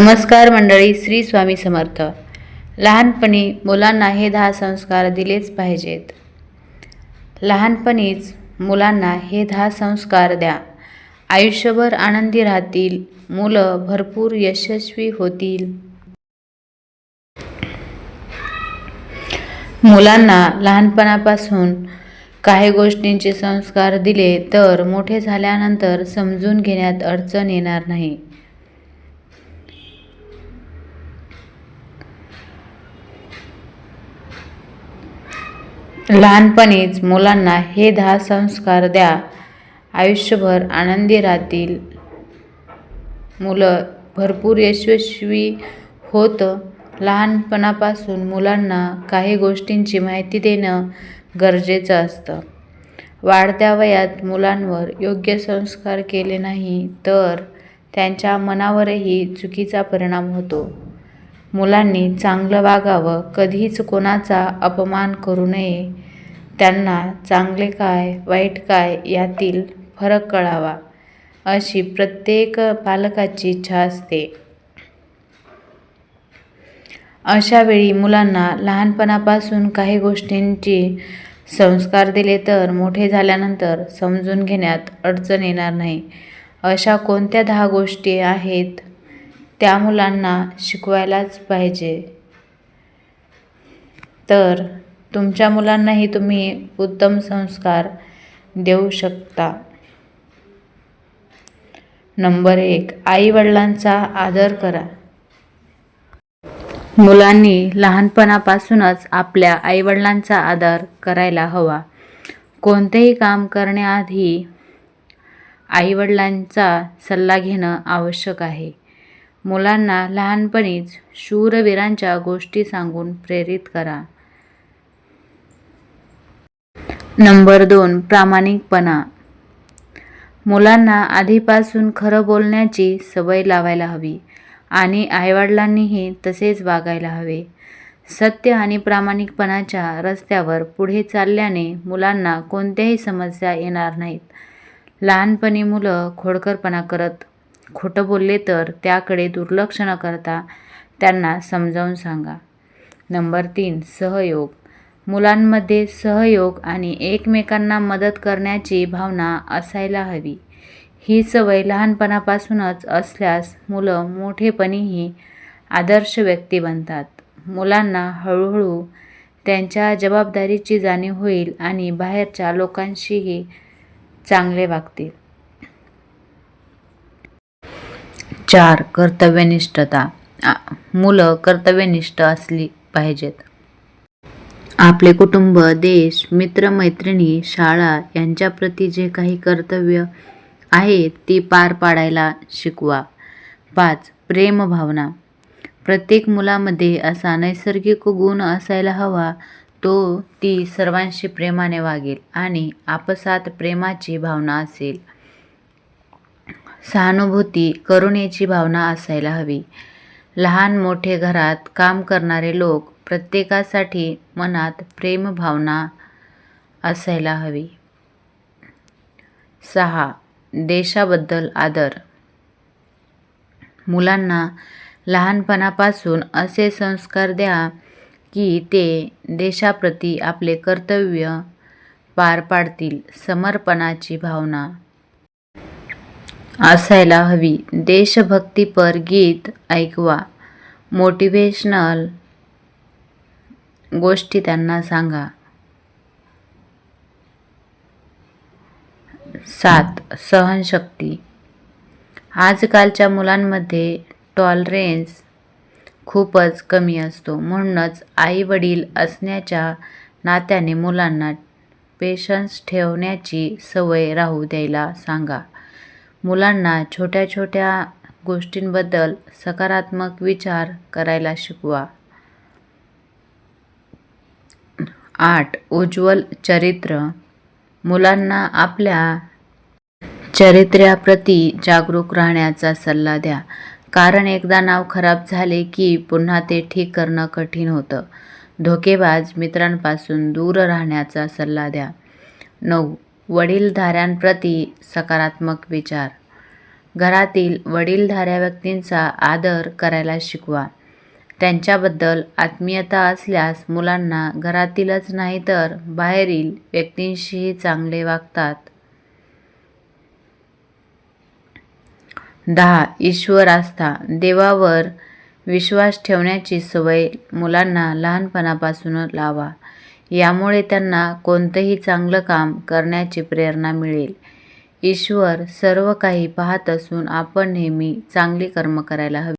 नमस्कार मंडळी श्री स्वामी समर्थ. लहानपणी मुलांना हे दहा संस्कार दिलेच पाहिजेत. लहानपणीच मुलांना हे दहा संस्कार द्या. आयुष्यभर आनंदी राहतील मुलं भरपूर यशस्वी होतील. मुलांना लहानपणापासून काही गोष्टींचे संस्कार दिले तर मोठे झाल्यानंतर समजून घेण्यात अडचण येणार नाही. लहानपणीच मुलांना हे दहा संस्कार द्या. आयुष्यभर आनंदी राहतील. मुलं भरपूर यशस्वी होत. लहानपणापासून मुलांना काही गोष्टींची माहिती देणं गरजेचं असतं. वाढत्या वयात मुलांवर योग्य संस्कार केले नाही तर त्यांच्या मनावरही चुकीचा परिणाम होतो. मुलांनी चांगलं वागावं कधीच कोणाचा अपमान करू नये. त्यांना चांगले काय वाईट काय यातील फरक कळावा अशी प्रत्येक पालकाची इच्छा असते. अशावेळी मुलांना लहानपणापासून काही गोष्टींची संस्कार दिले तर मोठे झाल्यानंतर समजून घेण्यात अडचण येणार नाही. अशा कोणत्या दहा गोष्टी आहेत? त्या मुलांना शिकवायलाच पाहिजे. तर तुमच्या मुलांनाही तुम्ही उत्तम संस्कार देऊ शकता. नंबर एक आईवडिलांचा आदर करा. मुलांनी लहानपणापासूनच आपल्या आईवडिलांचा आदर करायला हवा. कोणतेही काम करण्याआधी आईवडिलांचा सल्ला घेणं आवश्यक आहे. मुलांना लहानपणीच शूरवीरांच्या गोष्टी सांगून प्रेरित करा. नंबर दोन प्रामाणिकपणा. मुलांना आधीपासून खरं बोलण्याची सवय लावायला हवी आणि आईवडिलांनीही तसेच वागायला हवे. सत्य आणि प्रामाणिकपणाच्या रस्त्यावर पुढे चालल्याने मुलांना कोणत्याही समस्या येणार नाहीत. लहानपणी मुलं खोडकरपणा करत खोटं बोलले तर त्याकडे दुर्लक्ष न करता त्यांना समजावून सांगा. नंबर तीन सहयोग. मुलांमध्ये सहयोग आणि एकमेकांना मदत करण्याची भावना असायला हवी. ही सवय लहानपणापासूनच असल्यास मुलं मोठेपणीही आदर्श व्यक्ती बनतात. मुलांना हळूहळू त्यांच्या जबाबदारीची जाणीव होईल आणि बाहेरच्या लोकांशीही चांगले वागतील. चार कर्तव्यनिष्ठता. मुलं कर्तव्यनिष्ठ असली पाहिजेत. आपले कुटुंब देश मित्रमैत्रिणी शाळा यांच्याप्रती जे काही कर्तव्य आहे ती पार पाडायला शिकवा. पाच प्रेमभावना प्रत्येक मुलामध्ये असा नैसर्गिक गुण असायला हवा तो ती सर्वांशी प्रेमाने वागेल आणि आपसात प्रेमाची भावना असेल. सहानुभूती करुणेची भावना असायला हवी. लहान मोठे घरात काम करणारे लोक प्रत्येकासाठी मनात प्रेमभावना असायला हवी. सहा. देशाबद्दल आदर. मुलांना लहानपणापासून असे संस्कार द्या की ते देशाप्रती आपले कर्तव्य पार पाडतील समर्पणाची भावना. असायला हवी. देशभक्तीपर गीत ऐकवा. मोटिवेशनल गोष्टी त्यांना सांगा. सात. सहनशक्ती. आजकालच्या मुलांमध्ये टॉलरेन्स खूपच कमी असतो. म्हणूनच आई वडील असण्याच्या नात्याने मुलांना पेशन्स ठेवण्याची सवय राहू द्यायला सांगा. मुलांना छोट्या छोट्या गोष्टींबद्दल सकारात्मक विचार करायला शिकवा. आठ. उज्ज्वल चरित्र. मुलांना आपल्या चरित्र्याप्रती जागरूक राहण्याचा सल्ला द्या. कारण एकदा नाव खराब झाले की पुन्हा ते ठीक करणं कठीण होतं. धोकेबाज मित्रांपासून दूर राहण्याचा सल्ला द्या. नऊ. वडीलधाऱ्यांप्रती सकारात्मक विचार. घरातील वडीलधाऱ्या व्यक्तींचा आदर करायला शिकवा. त्यांच्याबद्दल आत्मीयता असल्यास मुलांना घरातीलच नाही तर बाहेरील व्यक्तींशीही चांगले वागतात. दहा. ईश्वर आस्था. देवावर विश्वास ठेवण्याची सवय मुलांना लहानपणापासून लावा. यामुळे त्यांना कोणतंही चांगलं काम करण्याची प्रेरणा मिळेल. ईश्वर सर्व काही पाहत असून आपण नेहमी चांगली कर्म करायला हवी.